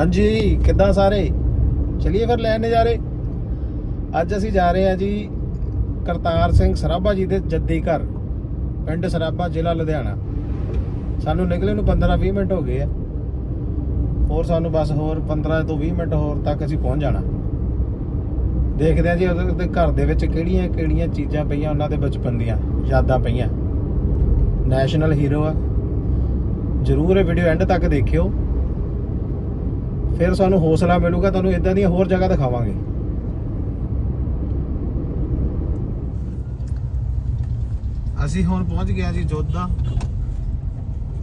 ਹਾਂਜੀ, ਕਿੱਦਾਂ ਸਾਰੇ? ਚਲਿਏ ਫਿਰ ਲੈਣ ਨਜ਼ਾਰੇ। ਅੱਜ ਅਸੀਂ ਜਾ ਰਹੇ ਹਾਂ ਜੀ ਕਰਤਾਰ ਸਿੰਘ ਸਰਾਭਾ ਜੀ ਦੇ ਜੱਦੀ ਘਰ, ਪਿੰਡ ਸਰਾਭਾ, ਜ਼ਿਲ੍ਹਾ ਲੁਧਿਆਣਾ। ਸਾਨੂੰ ਨਿਕਲੇ ਨੂੰ 15-20 ਮਿੰਟ ਹੋ ਗਏ ਆ। ਹੋਰ ਸਾਨੂੰ ਬਸ ਹੋਰ 15 ਤੋਂ 20 ਮਿੰਟ ਹੋਰ ਤੱਕ ਅਸੀਂ ਪਹੁੰਚ ਜਾਣਾ। ਦੇਖਦੇ ਹਾਂ ਜੀ ਉਹਦੇ ਉਹਦੇ ਘਰ ਦੇ ਵਿੱਚ ਕਿਹੜੀਆਂ ਕਿਹੜੀਆਂ ਚੀਜ਼ਾਂ ਪਈਆਂ ਉਹਨਾਂ ਦੇ ਬਚਪਨ ਦੀਆਂ, ਯਾਦਾਂ ਪਈਆਂ। ਨੈਸ਼ਨਲ ਹੀਰੋ ਆ। ਜਰੂਰ ਇਹ ਵੀਡੀਓ ਐਂਡ ਤੱਕ ਦੇਖਿਓ। ਫਿਰ ਸਾਨੂੰ ਹੌਸਲਾ ਮਿਲੂਗਾ, ਤੁਹਾਨੂੰ ਇਦਾਂ ਦੀਆਂ ਹੋਰ ਜਗ੍ਹਾ ਦਿਖਾਵਾਂਗੇ। ਅਸੀਂ ਹੁਣ ਪਹੁੰਚ ਗਏ ਹਾਂ ਜੀ ਜੋਧਾ।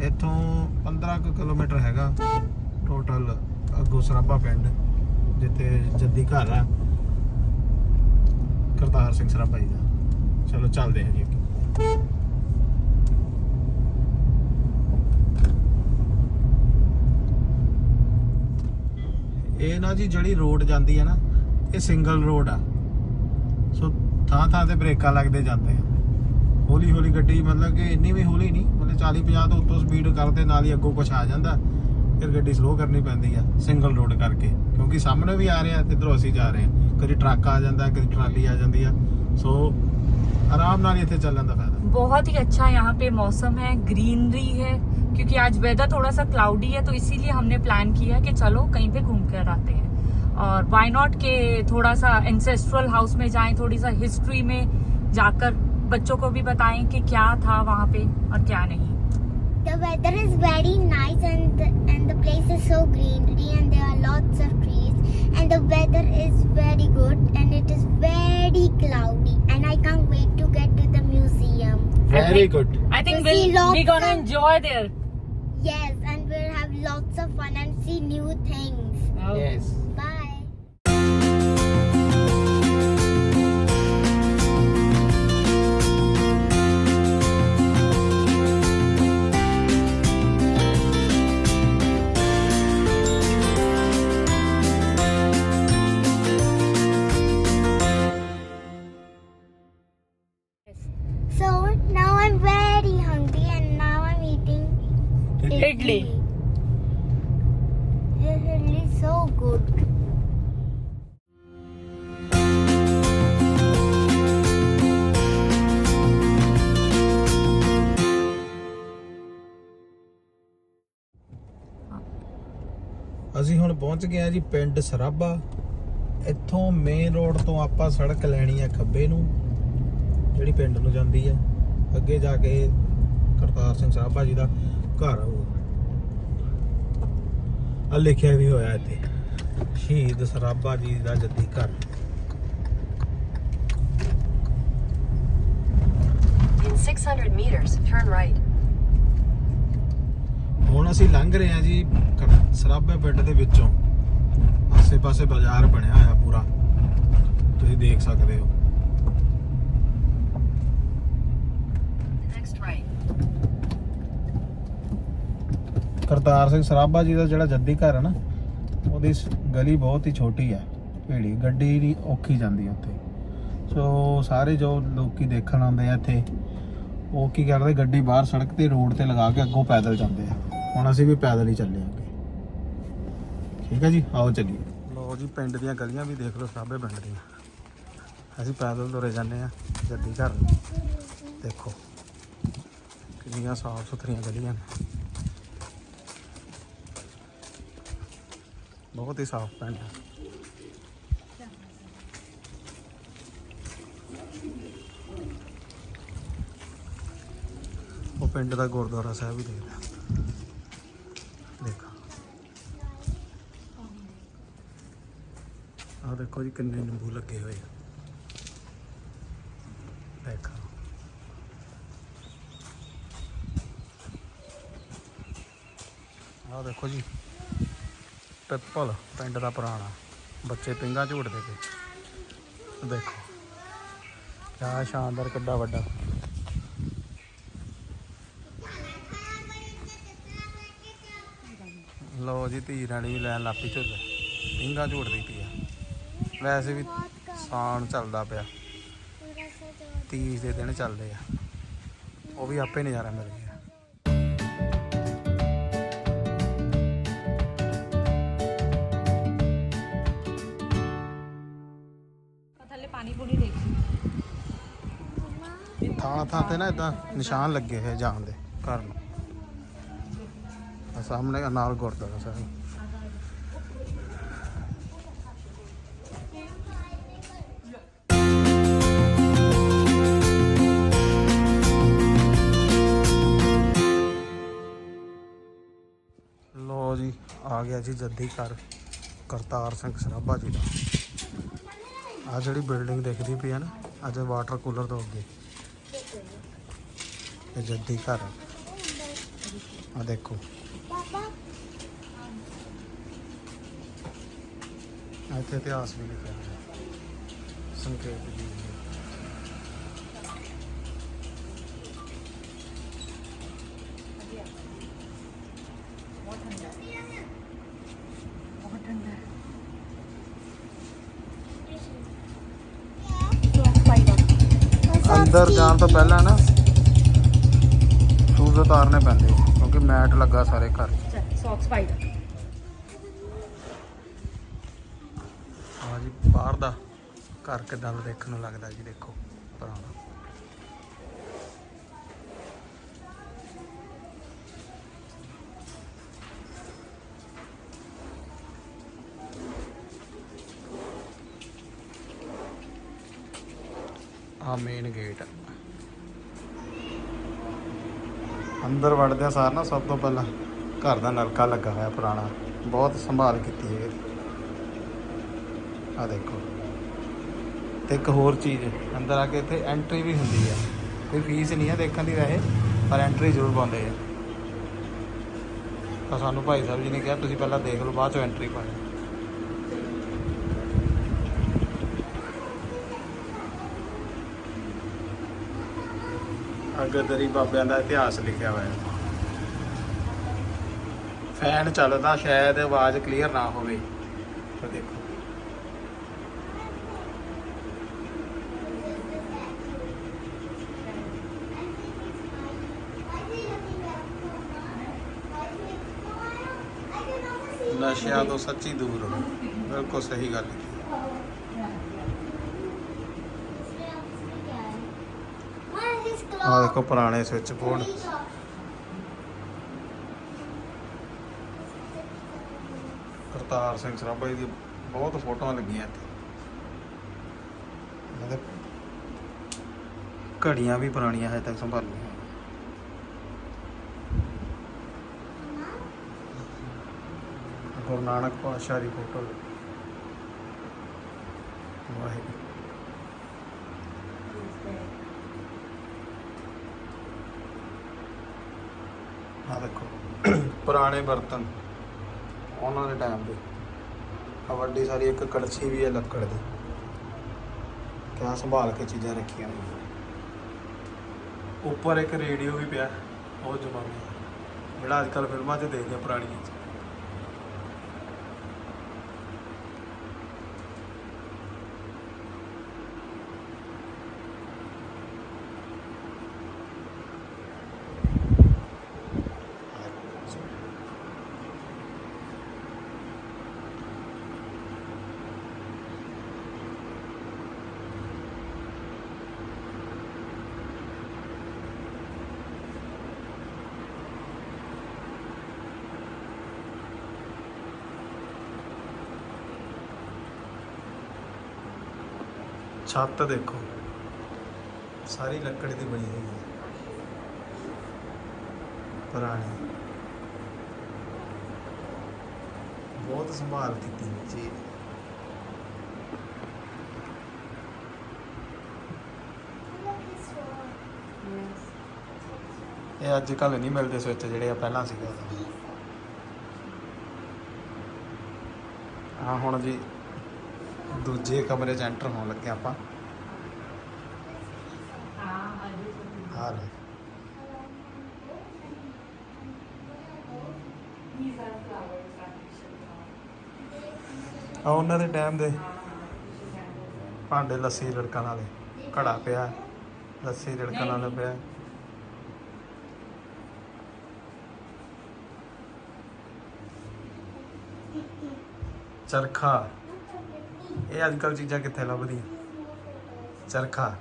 ਇੱਥੋਂ 15 ਕੁ ਕਿਲੋਮੀਟਰ ਹੈਗਾ ਟੋਟਲ ਅੱਗੋਂ ਸਰਾਭਾ ਪਿੰਡ, ਜਿੱਥੇ ਜੱਦੀ ਘਰ ਆ। ਕਰਤਾਰ ਸਿੰਘ ਸਰਾਭਾ ਜੀ ਦਾ। ਚਲੋ, ਚੱਲਦੇ ਹਾਂ ਜੀ ਇਹ ਨਾ ਜੀ ਜਿਹੜੀ ਰੋਡ ਜਾਂਦੀ ਹੈ ਨਾ, ਇਹ ਸਿੰਗਲ ਰੋਡ ਆ। ਸੋ ਥਾਂ ਥਾਂ ਤੇ ਬ੍ਰੇਕਾਂ ਲੱਗਦੇ ਜਾਂਦੇ ਆ। ਹੌਲੀ ਹੌਲੀ ਗੱਡੀ ਮਤਲਬ ਕਿ ਇੰਨੀ ਵੀ ਹੌਲੀ ਨਹੀਂ, ਮਤਲਬ 40 50 ਤੋਂ ਉੱਤੋਂ ਸਪੀਡ ਕਰਦੇ ਨਾਲ ਹੀ ਅੱਗੋਂ ਕੁਛ ਆ ਜਾਂਦਾ। ਫਿਰ ਗੱਡੀ ਸਲੋ ਕਰਨੀ ਪੈਂਦੀ ਆ ਸਿੰਗਲ ਰੋਡ ਕਰਕੇ। ਕਿਉਂਕਿ ਸਾਹਮਣੇ ਵੀ ਆ ਰਿਹਾ ਤੇ ਇਧਰੋਂ ਅਸੀਂ ਜਾ ਰਹੇ ਹਾਂ। ਕਦੀ ਟਰੱਕ ਆ ਜਾਂਦਾ, ਕਦੀ ਟਰਾਲੀ ਆ ਜਾਂਦੀ ਆ। ਸੋ ਆਰਾਮ ਨਾਲ ਇੱਥੇ ਚੱਲਣ ਦਾ ਫਾਇਦਾ। ਬਹੁਤ ਹੀ ਅੱਛਾ ਯਹਾਂ ਪੇ ਮੌਸਮ ਹੈ, ਗ੍ਰੀਨਰੀ ਹੈ। क्योंकि आज वेदर थोड़ा सा क्लाउडी है तो इसीलिए हमने प्लान किया कि चलो कहीं पे घूम कर आते हैं और वाई नॉट के थोड़ा सा एंसेस्ट्रल हाउस में जाएँ थोड़ी सा हिस्ट्री में जाकर बच्चों को भी बताएँ कि क्या था वहाँ पे और क्या नहीं The weather is very nice and the, and the place is so greenery and there are lots of trees and the weather is very good and it is very cloudy and I can't wait to get to the museum. Very I think, good. I think we'll, we're gonna enjoy there. Yes, and we'll have lots of fun and see new things. Yes Bye. ਅਸੀਂ ਹੁਣ ਪਹੁੰਚ ਗਏ ਆ ਜੀ ਪਿੰਡ ਸਰਾਭਾ। ਇੱਥੋਂ main road ਤੋਂ ਆਪਾਂ ਸੜਕ ਲੈਣੀ ਆ ਖੱਬੇ ਨੂੰ ਜਿਹੜੀ ਪਿੰਡ ਨੂੰ ਜਾਂਦੀ ਹੈ ਅੱਗੇ ਜਾ ਕੇ ਕਰਤਾਰ ਸਿੰਘ ਸਰਾਭਾ ਜੀ ਦਾ ਘਰ ਆਊਗਾ ਆ ਲਿਖਿਆ ਵੀ ਹੋਇਆ ਇੱਥੇ ਸ਼ਹੀਦ ਸਰਾਭਾ ਜੀ ਦਾ ਜੱਦੀ ਘਰ। In 600 meters, turn right. ਹੁਣ ਅਸੀਂ ਲੰਘ ਰਹੇ ਹਾਂ ਜੀ ਸਰਾਭੇ ਪਿੰਡ ਦੇ ਵਿੱਚੋਂ। ਆਸੇ-ਪਾਸੇ ਬਾਜ਼ਾਰ ਬਣਿਆ ਹੋਇਆ ਪੂਰਾ। ਤੁਸੀਂ ਦੇਖ ਸਕਦੇ ਹੋ. ਕਰਤਾਰ ਸਿੰਘ ਸਰਾਭਾ ਜੀ ਦਾ ਜਿਹੜਾ ਜੱਦੀ ਘਰ ਹੈ ਨਾ ਉਹਦੀ ਗਲੀ ਬਹੁਤ ਹੀ ਛੋਟੀ ਹੈ ਭੀੜੀ। ਗੱਡੀ ਦੀ ਔਖੀ ਜਾਂਦੀ ਉੱਥੇ। ਸੋ ਸਾਰੇ ਜੋ ਲੋਕੀ ਦੇਖਣ ਆਉਂਦੇ ਆ ਇੱਥੇ ਉਹ ਕੀ ਕਰਦੇ ਗੱਡੀ ਬਾਹਰ ਸੜਕ ਤੇ ਰੋਡ ਤੇ ਲਗਾ ਕੇ ਅੱਗੋਂ ਪੈਦਲ ਜਾਂਦੇ ਆ। ਹੁਣ ਅਸੀਂ ਵੀ ਪੈਦਲ ਹੀ ਚੱਲੇ ਆਂਗੇ ਠੀਕ ਹੈ ਜੀ? ਆਓ ਚੱਲੀਏ। ਲੋ ਜੀ, ਪਿੰਡ ਦੀਆਂ ਗਲੀਆਂ ਵੀ ਦੇਖ ਲਓ ਸਰਾਭੇ ਪਿੰਡ ਦੀਆਂ। ਅਸੀਂ ਪੈਦਲ ਤੁਰੇ ਜਾਂਦੇ ਆ ਜੱਦੀ ਘਰ। ਨੂੰ ਦੇਖੋ, ਕਿੰਨੀਆਂ ਸਾਫ਼ ਸੁਥਰੀਆਂ ਗਲੀਆਂ ਨੇ। ਬਹੁਤ ਹੀ ਸਾਫ਼ ਪਿੰਡ ਹੈ ਉਹ ਪਿੰਡ ਦਾ ਗੁਰਦੁਆਰਾ ਸਾਹਿਬ ਵੀ ਦੇਖ ਲਿਆ ਦੇਖੋ ਆਹ ਦੇਖੋ ਜੀ ਕਿੰਨੇ ਨਿੰਬੂ ਲੱਗੇ ਹੋਏ ਆ। ਦੇਖੋ। ਆਹ ਦੇਖੋ ਜੀ, ਪਿੱਪਲ ਪਿੰਡ ਦਾ ਪੁਰਾਣਾ, ਬੱਚੇ ਪਿੰਗਾ ਝੂਟਦੇ ਪਏ। ਦੇਖੋ ਕਿਆ ਸ਼ਾਨਦਾਰ ਕਿੱਡਾ ਵੱਡਾ। ਲਓ ਜੀ, ਧੀ ਰਾਣੀ ਵੀ ਲੈਣ ਲਾਪੀ ਝੁੱਲ। ਪਿੰਗਾ ਝੂਟਦੀ ਪਈ। ਵੈਸੇ ਵੀ ਸਾਣ ਚੱਲਦਾ ਪਿਆ। 30 ਦੇ ਦਿਨ ਚੱਲਦੇ ਆ। ਉਹ ਵੀ ਆਪੇ ਨਜ਼ਾਰਾ ਮਿਲ ਗਿਆ। ਥੱਲੇ ਪਾਣੀ ਥਾਂ ਥਾਂ ਤੇ ਨਾ ਇਦਾਂ ਨਿਸ਼ਾਨ ਲੱਗੇ ਹੋਏ ਜਾਣ ਦੇ। ਘਰ ਨੂੰ। ਸਾਹਮਣੇ ਨਾਲ ਗੁਰਦੁਆਰਾ ਸਾਹਿਬ। ਆ ਗਿਆ ਜੀ ਜੱਦੀ ਘਰ, ਕਰਤਾਰ ਸਿੰਘ ਸਰਾਭਾ ਜੀ ਦਾ। ਆ ਜਿਹੜੀ ਬਿਲਡਿੰਗ ਦਿਖਦੀ ਪਈ ਹੈ ਨਾ, ਅੱਜ ਵਾਟਰ ਕੂਲਰ ਤੋਂ ਅੱਗੇ। ਇਹ ਜੱਦੀ ਘਰ ਆ। ਦੇਖੋ। ਇੱਥੇ ਇਤਿਹਾਸ ਵੀ ਲਿਖਿਆ ਹੋਇਆ। ਸੰਕੇਤ ਜੀ ਅੰਦਰ ਜਾਣ ਤੋਂ ਪਹਿਲਾਂ ਨਾ ਸ਼ੂਜ਼ ਉਤਾਰਨੇ ਪੈਂਦੇ ਕਿਉਂਕਿ ਮੈਟ ਲੱਗਾ ਸਾਰੇ ਘਰ ਸੌਕਸ ਜੀ ਬਾਹਰ ਦਾ ਘਰ ਕਿਦਾਂ ਦਾ ਦੇਖਣ ਨੂੰ ਲੱਗਦਾ ਜੀ ਦੇਖੋ ਪੁਰਾਣਾ। ਮੇਨ ਗੇਟ ਅੰਦਰ ਵੜਦਿਆਂ ਸਾਰ ਨਾ ਸਭ ਤੋਂ ਪਹਿਲਾਂ ਘਰ ਦਾ ਨਲਕਾ ਲੱਗਾ ਹੋਇਆ ਪੁਰਾਣਾ। ਬਹੁਤ ਸੰਭਾਲ ਕੀਤੀ ਹੈ ਆ ਦੇਖੋ। ਤੇ ਇੱਕ ਹੋਰ ਚੀਜ਼, ਅੰਦਰ ਆ ਕੇ ਇੱਥੇ ਐਂਟਰੀ ਵੀ ਹੁੰਦੀ ਹੈ ਕੋਈ ਫੀਸ ਨਹੀਂ ਹੈ ਦੇਖਣ ਦੀ ਵੈਸੇ, ਪਰ ਐਂਟਰੀ ਜ਼ਰੂਰ ਪਾਉਂਦੇ ਆ। ਤਾਂ ਸਾਨੂੰ ਭਾਈ ਸਾਹਿਬ ਜੀ ਨੇ ਕਿਹਾ, ਤੁਸੀਂ ਪਹਿਲਾਂ ਦੇਖ ਲਓ, ਬਾਅਦ ਚੋਂ ਐਂਟਰੀ ਪਾਓ ਅਗਦਰੀ ਬਾਬਿਆਂ ਦਾ ਇਤਿਹਾਸ ਲਿਖਿਆ ਹੋਇਆ। ਹੈ ਫੈਨ ਚੱਲਦਾ, ਸ਼ਾਇਦ ਆਵਾਜ਼ ਕਲੀਅਰ ਨਾ ਹੋਵੇ। ਤਾਂ ਦੇਖੋ। ਨਸ਼ਿਆਂ ਤੋਂ ਸੱਚੀ ਦੂਰ ਰਹੋ। ਬਿਲਕੁਲ ਸਹੀ ਗੱਲ ਹੈ। ਆ ਦੇਖੋ ਪੁਰਾਣੇ ਸਵਿਚ ਬੋਰਡ। ਕਰਤਾਰ ਸਿੰਘ ਸਰਾਭਾ ਜੀ ਦੀ ਬਹੁਤ ਫੋਟੋਆਂ ਲੱਗੀਆਂ ਇੱਥੇ। ਇਹਨਾਂ ਦੇ ਘੜੀਆਂ ਵੀ ਪੁਰਾਣੀਆਂ ਹਜੇ ਤੱਕ ਸੰਭਾਲੀਆਂ ਗੁਰੂ ਨਾਨਕ ਪਾਤਸ਼ਾਹ ਦੀ ਫੋਟੋ। ਵਾਹਿਗੁਰੂ ਆ ਦੇਖੋ ਪੁਰਾਣੇ ਬਰਤਨ ਉਹਨਾਂ ਦੇ ਟਾਈਮ ਦੇ। ਆ ਵੱਡੀ ਸਾਰੀ ਇੱਕ ਕੜਛੀ ਵੀ ਹੈ ਲੱਕੜ ਦੀ। ਕਿਆ ਸੰਭਾਲ ਕੇ ਚੀਜ਼ਾਂ ਰੱਖੀਆਂ ਹੋਈਆਂ ਉੱਪਰ ਇੱਕ ਰੇਡੀਓ ਵੀ ਪਿਆ, ਉਹ ਜ਼ਮਾਨੇ। ਜਿਹੜਾ ਅੱਜ ਕੱਲ੍ਹ ਫਿਲਮਾਂ 'ਚ ਦੇਖਦੇ ਆ ਪੁਰਾਣੀਆਂ 'ਚ ਛੱਤ ਦੇਖੋ। ਸਾਰੀ ਲੱਕੜ ਦੀ ਬਣੀ ਹੋਈ ਹੈ। ਪੁਰਾਣੀ। ਬਹੁਤ ਸੰਭਾਲ ਕੀਤੀ ਜੀ ਇਹ ਅੱਜ ਕੱਲ ਨਹੀਂ ਮਿਲਦੇ ਸਵਿਚ ਜਿਹੜੇ ਆ ਪਹਿਲਾਂ ਸੀਗਾ। ਆ ਹੁਣ ਜੀ ਦੂਜੇ ਕਮਰੇ 'ਚ ਐਂਟਰ ਹੋਣ ਲੱਗੇ ਆਪਾਂ। ਆ ਲੈ। ਆ ਉਹਨਾਂ ਦੇ ਟਾਈਮ ਦੇ। ਭਾਂਡੇ ਲੱਸੀ ਰੜਕਣ ਵਾਲੇ ਘੜਾ ਪਿਆ। ਲੱਸੀ ਰੜਕਣ ਵਾਲਾ ਪਿਆ। ਚਰਖਾ। ਇਹ ਅੱਜ ਕੱਲ ਚੀਜ਼ਾਂ ਕਿੱਥੇ ਲੱਭਦੀਆਂ? ਚਰਖਾ।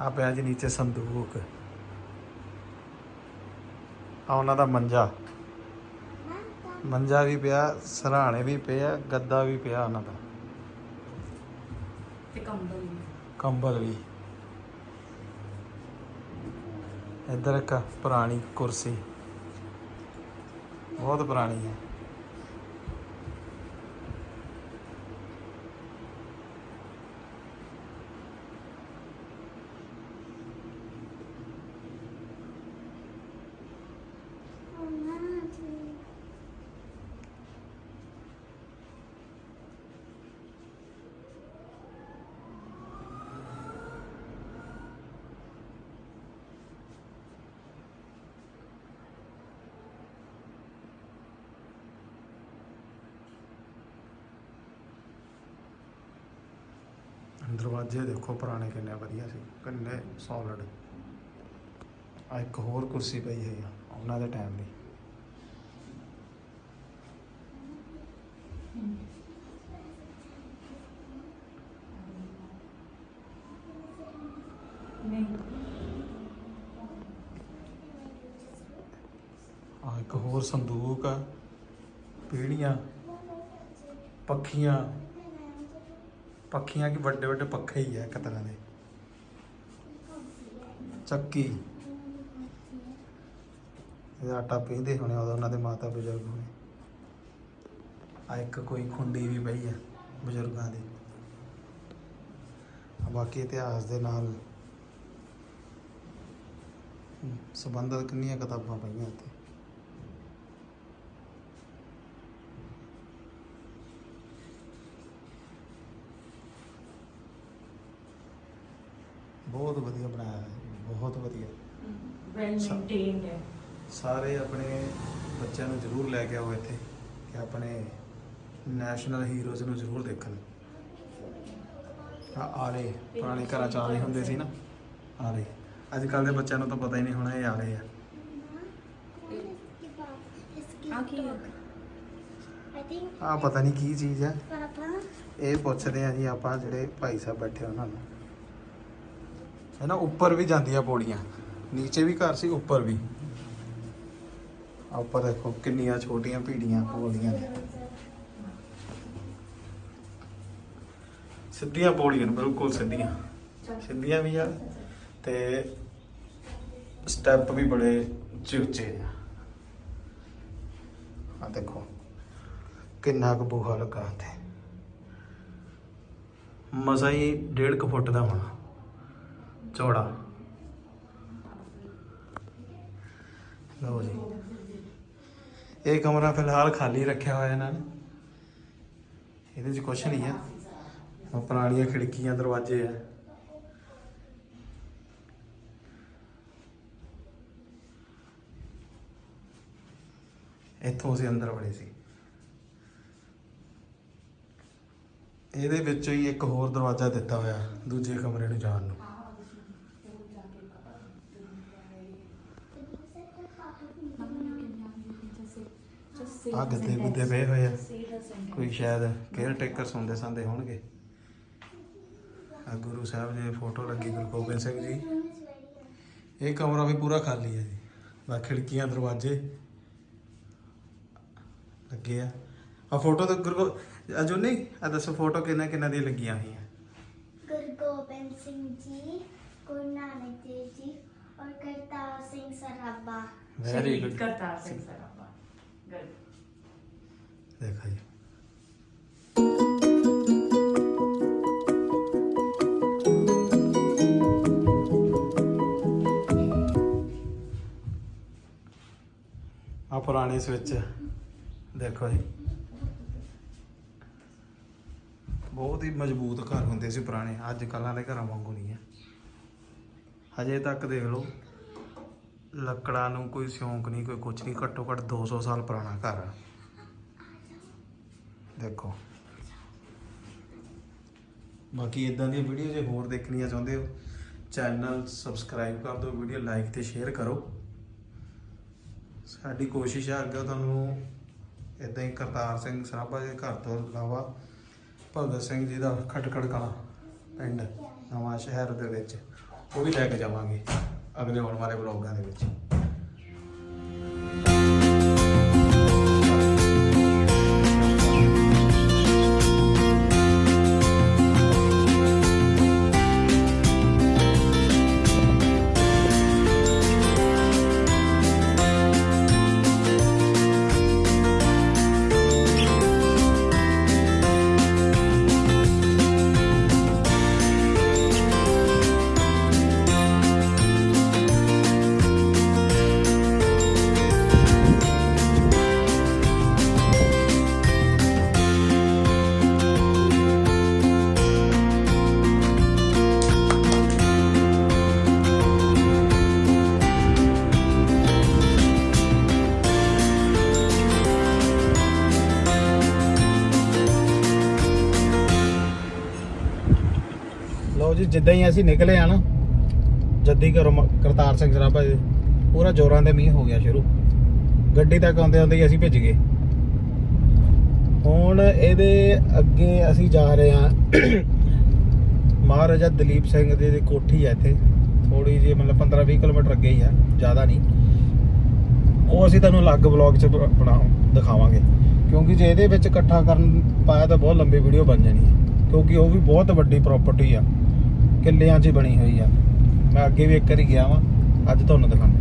ਆ ਪਿਆ ਜੀ ਨੀਚੇ ਸੰਦੂਕ। ਆ ਉਹਨਾਂ ਦਾ ਮੰਜਾ। ਮੰਜਾ ਵੀ ਪਿਆ ਸਰਾਣੇ ਵੀ ਪਏ ਆ ਗੱਦਾ ਵੀ ਪਿਆ ਉਹਨਾਂ ਦਾ। ਤੇ ਕੰਬਲ ਵੀ। ਕੰਬਲ ਵੀ। ਇੱਧਰ ਇੱਕ ਪੁਰਾਣੀ ਕੁਰਸੀ। ਬਹੁਤ ਪੁਰਾਣੀ ਹੈ। ਦਰਵਾਜ਼ੇ ਦੇਖੋ ਪੁਰਾਣੇ ਕਿੰਨੇ ਵਧੀਆ ਸੀ, ਕਿੰਨੇ ਸੋਲਿਡ ਆ ਇੱਕ ਹੋਰ ਕੁਰਸੀ ਪਈ ਹੈ ਉਹਨਾਂ ਦੇ ਟਾਈਮ ਦੀ। ਆ ਇੱਕ ਹੋਰ ਸੰਦੂਕ ਆ, ਪੀੜੀਆਂ, ਪੱਖੀਆਂ। ਪੱਖੀਆਂ ਕੀ ਵੱਡੇ ਵੱਡੇ ਪੱਖੇ ਹੀ ਆ ਇੱਕ ਤਰ੍ਹਾਂ ਦੇ। ਚੱਕੀ। ਇਹ ਆਟਾ ਪੀਂਦੇ ਹੋਣੇ ਉਦੋਂ ਉਹਨਾਂ ਦੇ ਮਾਤਾ ਬਜ਼ੁਰਗ ਹੋਣੇ। ਆ ਇੱਕ ਕੋਈ ਖੁੰਡੀ ਵੀ ਪਈ ਆ ਬਜ਼ੁਰਗਾਂ ਦੀ। ਬਾਕੀ ਇਤਿਹਾਸ ਦੇ ਨਾਲ ਸੰਬੰਧਿਤ ਕਿੰਨੀਆਂ ਕਿਤਾਬਾਂ ਪਈਆਂ ਇੱਥੇ। ਬਹੁਤ ਵਧੀਆ ਬਣਾਇਆ ਹੈ ਬਹੁਤ ਵਧੀਆ। ਵੈਲ ਮੇਨਟੇਨਡ ਹੈ। ਸਾਰੇ ਆਪਣੇ ਬੱਚਿਆਂ ਨੂੰ ਜ਼ਰੂਰ ਲੈ ਕੇ ਆਓ ਇੱਥੇ ਕਿ ਆਪਣੇ ਨੈਸ਼ਨਲ ਹੀਰੋਜ਼ ਨੂੰ ਜ਼ਰੂਰ ਦੇਖਣ। ਆ ਆਲੇ ਪੁਰਾਣੇ ਘਰਾਂ ਚ ਆਲੇ ਹੁੰਦੇ ਸੀ ਨਾ। ਆਲੇ ਅੱਜ ਕੱਲ ਦੇ ਬੱਚਿਆਂ ਨੂੰ ਤਾਂ ਪਤਾ ਹੀ ਨਹੀਂ ਹੋਣਾ ਇਹ ਆਲੇ ਆ। ਆ ਕੀ ਹੈ? I think ਆ ਪਤਾ ਨਹੀਂ ਕੀ ਚੀਜ਼ ਹੈ। Papa. ਇਹ ਪੁੱਛਦੇ ਆ ਜੀ ਆਪਾਂ ਜਿਹੜੇ ਭਾਈ ਸਾਹਿਬ ਬੈਠੇ ਉਹਨਾਂ ਨੂੰ। ਹੈ ਨਾ, ਉੱਪਰ ਵੀ ਜਾਂਦੀਆਂ ਪੌੜੀਆਂ। ਨੀਚੇ ਵੀ ਘਰ ਸੀ, ਉੱਪਰ ਵੀ। ਆ ਉੱਪਰ ਦੇਖੋ, ਕਿੰਨੀਆਂ ਛੋਟੀਆਂ ਪੀੜੀਆਂ ਪੌੜੀਆਂ ਨੇ। ਸਿੱਧੀਆਂ ਪੌੜੀਆਂ ਨੇ, ਬਿਲਕੁਲ ਸਿੱਧੀਆਂ। ਸਿੱਧੀਆਂ ਵੀ ਆ ਤੇ ਸਟੈਪ ਵੀ ਬੜੇ ਉੱਚੇ ਉੱਚੇ ਆ ਆ ਦੇਖੋ, ਕਿੰਨਾ ਕੁ ਬੂਹਾ ਲੱਗਾ ਉੱਥੇ ਮਸਾਂ ਹੀ ਡੇਢ ਕੁ ਫੁੱਟ ਦਾ ਹੋਣਾ। ਚੌੜਾ। ਲਓ ਜੀ। ਇਹ ਕਮਰਾ ਫਿਲਹਾਲ ਖਾਲੀ ਰੱਖਿਆ ਹੋਇਆ ਇਹਨਾਂ ਨੇ। ਇਹਦੇ 'ਚ ਕੁਝ ਨਹੀਂ ਹੈ। ਆਹ ਪੁਰਾਣੀਆਂ ਖਿੜਕੀਆਂ, ਦਰਵਾਜ਼ੇ ਆ। ਇੱਥੋਂ ਅਸੀਂ ਅੰਦਰ ਵੜੇ ਸੀ। ਇਹਦੇ ਵਿੱਚੋਂ ਹੀ ਇੱਕ ਹੋਰ ਦਰਵਾਜ਼ਾ ਦਿੱਤਾ ਹੋਇਆ, ਦੂਜੇ ਕਮਰੇ ਨੂੰ ਜਾਣ ਨੂੰ। ਆ ਗੱਦੇ ਗੁੱਦੇ ਪਏ ਹੋਏ ਆ। ਕੋਈ ਸ਼ਾਇਦ ਕੇਅਰ ਟੇਕਰ ਸੁਣਦੇ ਸੰਦੇ ਹੋਣਗੇ। ਆ ਗੁਰੂ ਸਾਹਿਬ ਦੀ ਫੋਟੋ ਲੱਗੀ ਗੁਰੂ ਗੋਬਿੰਦ ਸਿੰਘ ਜੀ। ਇਹ ਕਮਰਾ ਵੀ ਪੂਰਾ ਖਾਲੀ ਹੈ ਜੀ। ਬਾ ਖਿੜਕੀਆਂ ਦਰਵਾਜ਼ੇ ਲੱਗੇ ਆ। ਆ ਫੋਟੋ ਤਾਂ ਗੁਰੂ ਅਜੋ ਨਹੀਂ ਆ ਦੱਸੋ ਫੋਟੋ ਕਿੰਨਾ ਕਿੰਨਾ ਦੀ ਲੱਗੀਆਂ ਹੋਈਆਂ? ਗੁਰੂ ਗੋਬਿੰਦ ਸਿੰਘ ਜੀ ਗੁਰੂ ਨਾਨਕ ਦੇਵ ਜੀ ਔਰ Kartar Singh Sarabha. Very good Kartar Singh Sarabha. ਦੇਖਾ ਜੀ ਆ ਪੁਰਾਣੇ ਸਵਿਚ। ਦੇਖੋ ਜੀ। ਬਹੁਤ ਹੀ ਮਜ਼ਬੂਤ ਘਰ ਹੁੰਦੇ ਸੀ ਪੁਰਾਣੇ। ਅੱਜ ਕੱਲ੍ਹਾਂ ਦੇ ਘਰਾਂ ਵਾਂਗੂ ਨਹੀਂ ਹੈ। ਹਜੇ ਤੱਕ ਦੇਖ ਲਓ, ਲੱਕੜਾਂ ਨੂੰ ਕੋਈ ਸ਼ੌਂਕ ਨਹੀਂ, ਕੋਈ ਕੁਝ ਨਹੀਂ। ਘੱਟੋ ਘੱਟ 200 ਸਾਲ ਪੁਰਾਣਾ ਘਰ ਆ। ਦੇਖੋ। ਬਾਕੀ ਇਦਾਂ ਦੀਆਂ ਵੀਡੀਓ ਜੇ ਹੋਰ ਦੇਖਣੀਆਂ ਚਾਹੁੰਦੇ ਹੋ ਚੈਨਲ ਸਬਸਕ੍ਰਾਈਬ ਕਰ ਦਿਓ ਵੀਡੀਓ ਲਾਈਕ ਤੇ ਸ਼ੇਅਰ ਕਰੋ। ਸਾਡੀ ਕੋਸ਼ਿਸ਼ ਹੈ ਅੱਗੇ ਤੁਹਾਨੂੰ ਇਦਾਂ ਹੀ ਕਰਤਾਰ ਸਿੰਘ ਸਰਾਭਾ ਦੇ ਘਰ ਤੋਂ ਇਲਾਵਾ ਭਗਤ ਸਿੰਘ ਜੀ ਦਾ ਖਟਕੜ ਕਲਾਂ ਪਿੰਡ ਨਵਾਂ ਸ਼ਹਿਰ ਦੇ ਵਿੱਚ, ਉਹ ਵੀ ਲੈ ਕੇ ਜਾਵਾਂਗੇ ਅਗਲੇ ਆਉਣ ਵਾਲੇ ਵਲੌਗਾਂ ਦੇ ਵਿੱਚ। ਜਿੱਦਾਂ ਹੀ ਅਸੀਂ ਨਿਕਲੇ ਆ ਨਾ, ਜੱਦੀ ਘਰੋਂ ਮ- ਕਰਤਾਰ ਸਿੰਘ ਸਰਾਭਾ ਜੀ ਪੂਰਾ ਜ਼ੋਰਾਂ ਦੇ ਮੀਂਹ ਹੋ ਗਿਆ ਸ਼ੁਰੂ। ਗੱਡੀ ਤੱਕ ਆਉਂਦੇ ਆਉਂਦੇ ਹੀ ਅਸੀਂ ਭਿੱਜ ਗਏ। ਹੁਣ ਇਹਦੇ ਅੱਗੇ ਅਸੀਂ ਜਾ ਰਹੇ ਆ ਮਹਾਰਾਜਾ ਦਲੀਪ ਸਿੰਘ ਦੀ ਕੋਠੀ ਆ ਇੱਥੇ। ਥੋੜੀ ਜਿਹੀ ਮਤਲਬ 15 20 ਕਿਲੋਮੀਟਰ ਅੱਗੇ ਹੀ ਆ, ਜ਼ਿਆਦਾ ਨਹੀਂ। ਉਹ ਅਸੀਂ ਤੁਹਾਨੂੰ ਅਲੱਗ ਵਲੌਗ 'ਚ ਬ- ਬਣਾਉ ਦਿਖਾਵਾਂਗੇ। ਕਿਉਂਕਿ ਜੇ ਇਹਦੇ ਵਿੱਚ ਇਕੱਠਾ ਕਰਨ ਪਾਇਆ ਤਾਂ ਬਹੁਤ ਲੰਬੀ ਵੀਡੀਓ ਬਣ ਜਾਣੀ ਹੈ। ਕਿਉਂਕਿ ਉਹ ਵੀ ਬਹੁਤ ਵੱਡੀ ਪ੍ਰਾਪਰਟੀ ਆ। ਕਿੱਲਿਆਂ 'ਚ ਹੀ ਬਣੀ ਹੋਈ ਆ। ਮੈਂ ਅੱਗੇ ਵੀ ਇੱਕ ਵਾਰੀ ਗਿਆ ਵਾਂ, ਅੱਜ ਤੁਹਾਨੂੰ ਦਿਖਾਉਂਦੇ।